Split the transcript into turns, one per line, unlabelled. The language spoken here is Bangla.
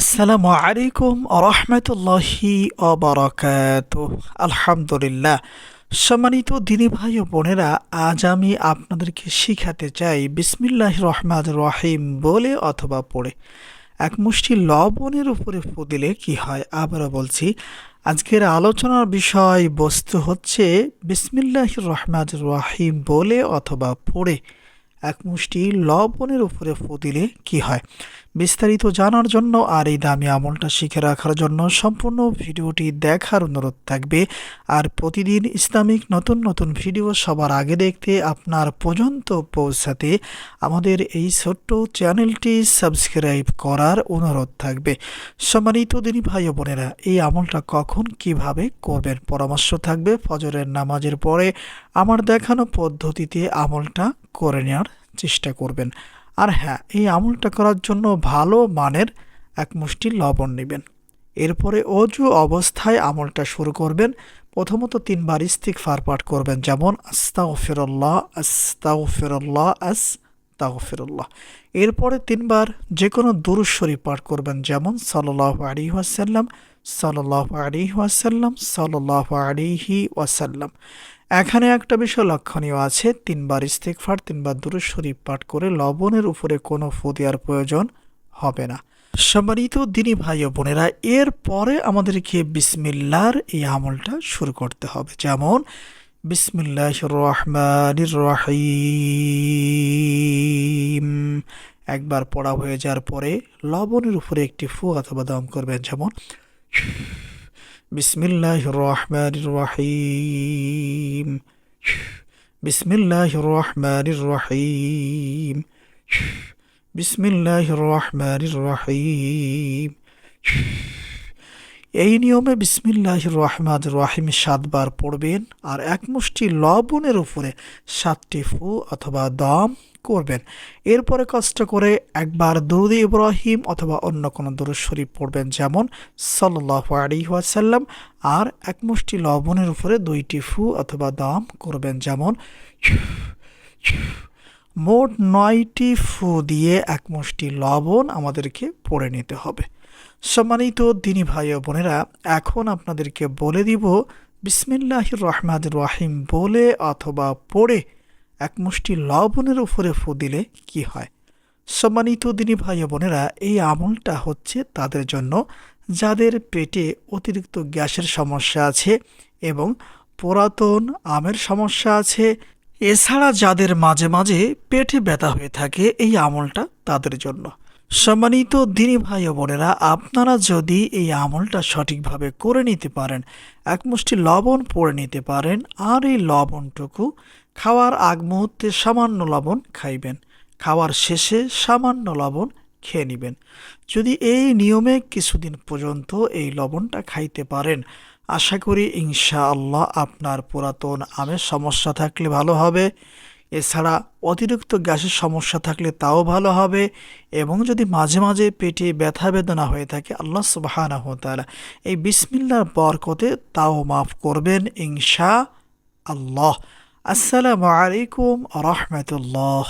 আসসালামু আলাইকুম রহমতুল্লাহি অবরকাত আলহামদুলিল্লাহ। সম্মানিত দিনী ভাই ও বোনেরা, আজ আমি আপনাদেরকে শিখাতে চাই বিসমিল্লাহ রহমান রহিম বলে অথবা পড়ে। এক মুষ্টি লবণের উপরে ফু দিলে কি হয়? আবারও বলছি, আজকের আলোচনার বিষয় বস্তু হচ্ছে বিসমিল্লাহ রহমান রহিম বলে অথবা পড়ে। এক মুষ্টি লবণের উপরে ফু দিলে কি হয়? বিস্তারিত জানার জন্য আর এই দামি আমলটা শিখে রাখার জন্য সম্পূর্ণ ভিডিওটি দেখার অনুরোধ থাকবে। আর প্রতিদিন ইসলামিক নতুন নতুন ভিডিও সবার আগে দেখতে আপনার পর্যন্ত পৌঁছাতে আমাদের এই ছোট্ট চ্যানেলটি সাবস্ক্রাইব করার অনুরোধ থাকবে। সম্মানিত দিনী ভাই বোনেরা, এই আমলটা কখন কীভাবে করবেন পরামর্শ থাকবে ফজরের নামাজের পরে। আমার দেখানো পদ্ধতিতে আমলটা করে নেওয়ার চেষ্টা করবেন। আর হ্যাঁ এই আমলটা করার জন্য ভালো মানের এক মুষ্টি লবণ নেবেন। এরপরে অজু অবস্থায় আমলটা শুরু করবেন। প্রথমত তিনবার ইস্তিক ফার পাঠ করবেন, যেমন আস্তাও ফিরল্লাহ আস্তাও ফিরল্লাহ আস তাগফিরুল্লাহ এরপরে তিনবার যে কোনো দুরুশ্বরী পাঠ করবেন, যেমন সাল্লাহ আলী ওয়াসাল্লাম সাল্লাহ আলী ওয়াসাল্লাম সাল্লাহ আলিহি ওয়াসাল্লাম। এখানে একটা বিষয় লক্ষণীয় আছে। তিনবার ইস্তেকফার তিনবার দূরে শরীফ পাঠ করে লবণের উপরে কোনো ফু দেওয়ার প্রয়োজন হবে না। সম্মানিত দিনী ভাই ও বোনেরা, এর পরে আমাদেরকে বিসমিল্লার এই আমলটা শুরু করতে হবে। যেমন বিসমিল্লাহ রহমান রহিম। একবার পড়া হয়ে যাওয়ার পরে লবণের উপরে একটি ফু অথবা দম করবেন। যেমন বিসমিল্লাহ রহমান রহিম। বিসমিল্লাহ রহমান রহিম। বিসমিল্লাহ রহমান রহিম। এই নিয়মে বিসমিল্লাহ রহমান রহিম সাতবার পড়বেন আর এক মুষ্টি লবণের উপরে সাতটি ফু অথবা দম করবেন। এরপরে কষ্ট করে একবার দরুদ ইব্রাহিম অথবা অন্য কোনো দরুদ শরীফ পড়বেন যেমন সাল্লাহ আলী ওয়াসাল্লাম, আর এক মুষ্টি লবণের উপরে দুইটি ফু অথবা দাম করবেন যেমন মোট নয়টি ফু দিয়ে এক মুষ্টি লবণ আমাদেরকে পড়ে নিতে হবে। সম্মানিত দিনী ভাই ও বোনেরা, এখন আপনাদেরকে বলে দিব বিসমিল্লাহ রহমাদ রাহিম বলে অথবা পড়ে এক মুষ্টি লবণের উপরে ফু দিলে কি হয়? সম্মানিত দিনী ভাই বোনেরা, এই আমলটা হচ্ছে তাদের জন্য যাদের পেটে অতিরিক্ত গ্যাসের সমস্যা আছে এবং পুরাতন আমের সমস্যা আছে। এছাড়া যাদের মাঝে মাঝে পেটে ব্যথা হয়ে থাকে, এই আমলটা তাদের জন্য। সম্মানিত দিনী ভাই ও বোনেরা, আপনারা যদি এই আমলটা সঠিকভাবে করে নিতে পারেন, এক মুষ্টি লবণ পরে নিতে পারেন, আর এই লবণটুকু খাওয়ার আগ মুহূর্তে সামান্য লবণ খাইবেন। খাওয়ার শেষে সামান্য লবণ খেয়ে নেবেন। যদি এই নিয়মে কিছুদিন পর্যন্ত এই লবণটা খাইতে পারেন, আশা করি ইনশা আল্লাহ আপনার পুরাতন আমের সমস্যা থাকলে ভালো হবে। এছাড়া অতিরিক্ত গ্যাসের সমস্যা থাকলে তাও ভালো হবে এবং যদি মাঝে মাঝে পেটে ব্যথা বেদনা হয়ে থাকে, আল্লাহ সুবাহানা হতালা এই বিসমিল্লার বরকতে তাও মাফ করবেন ইনশা আল্লাহ। আসসালামু আলাইকুম রহমতুল্লাহ।